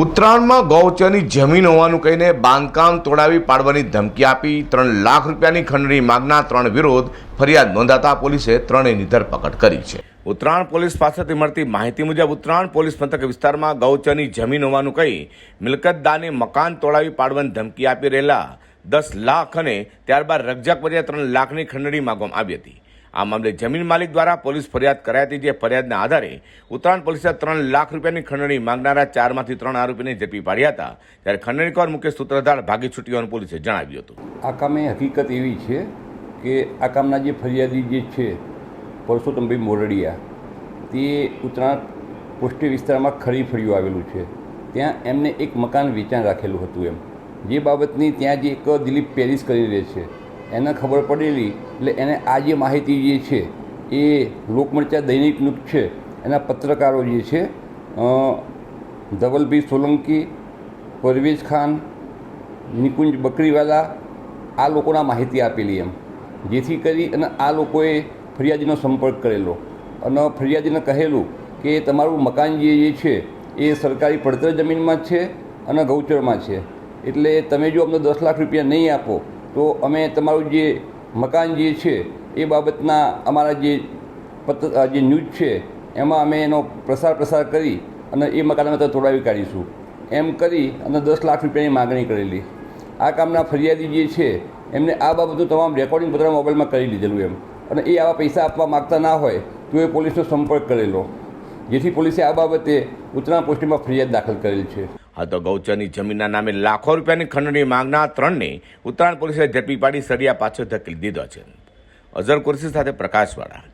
ઉત્તરાયણમાં ગૌચરની જમીન હોવાનું કહીને બાંધકામ તોડાવી પાડવાની ધમકી આપી ત્રણ લાખ રૂપિયાની ખંડણી માગના ત્રણ વિરોધ ફરિયાદ નોંધાતા પોલીસે ત્રણેયની ધરપકડ કરી છે. ઉત્તરાયણ પોલીસ પાસેથી મળતી માહિતી મુજબ ઉત્તરાયણ પોલીસ મથક વિસ્તારમાં ગૌચરની જમીન હોવાનું કહી મિલકતદારને મકાન તોડાવી પાડવાની ધમકી આપી રહેલા દસ લાખ અને ત્યારબાદ રકઝક પર્યા ત્રણ લાખની ખંડણી માંગવામાં આવી હતી. આ મામલે જમીન માલિક દ્વારા પોલીસ ફરિયાદ કરાઈ હતી, જે ફરિયાદના આધારે ઉત્તરાયણ પોલીસે ત્રણ લાખ રૂપિયાની ખંડણી માંગનારા ચારમાંથી ત્રણ આરોપીને ઝડપી પાડ્યા હતા. ત્યારે ખંડણીકોર મુખ્ય સૂત્રધાર ભાગી છૂટ્યો પોલીસે જણાવ્યું હતું. આ કામે હકીકત એવી છે કે આ કામના જે ફરિયાદી જે છે, પરસોત્તમભાઈ મોરડિયા, તે ઉત્તરાયણ પોસ્ટી વિસ્તારમાં ખરી ફળિયું આવેલું છે. ત્યાં એમને એક મકાન વેચાણ રાખેલું હતું એમ. જે બાબતની ત્યાં જે એક દિલીપ પેરિસ કરી રહે છે. એને ખબર પડેલી, એટલે એને આ જે માહિતી જે છે, એ લોકમર્ચા દૈનિક લુક છે. એના પત્રકારો જે છે ધવલભી સોલંકી, પરવેઝ ખાન, નિકુંજ બકરીવાલા, આ લોકોના માહિતી આપેલી એમ. જેથી કરી અને આ લોકોએ ફરિયાદીનો સંપર્ક કરેલો. અને ફરિયાદીને કહેલું કે તમારું મકાન જે છે, એ સરકારી પડતર જમીનમાં છે અને ગૌચરમાં છે. એટલે તમે જો અમને દસ લાખ રૂપિયા નહીં આપો તો અમે તમારું જે મકાન જે છે, એ બાબતના અમારા જે પત્ર જે ન્યૂઝ છે, એમાં અમે એનો પ્રસાર પ્રસાર કરી અને એ મકાન અમે તોડાવી કાઢીશું. એમ કરી અને દસ લાખ રૂપિયાની માગણી કરેલી. આ કામના ફરિયાદી જે છે, એમને આ બાબતનું તમામ રેકોર્ડિંગ પોતાના મોબાઈલમાં કરી લીધેલું એમ. અને એ આવા પૈસા આપવા માગતા ના હોય, તો એ પોલીસનો સંપર્ક કરેલો. જેથી પોલીસે આ બાબતે ઉત્તરાયણ પોસ્ટિંગમાં ફરિયાદ દાખલ કરેલ છે. આ તો ગૌચરની જમીનના નામે લાખો રૂપિયાની ખંડણી માંગના ત્રણને ઉત્તરાયણ પોલીસે ઝડપી પાડી સળિયા પાછળ ધકેલી દીધો છે. અઝર કુરશી સાથે પ્રકાશવાળા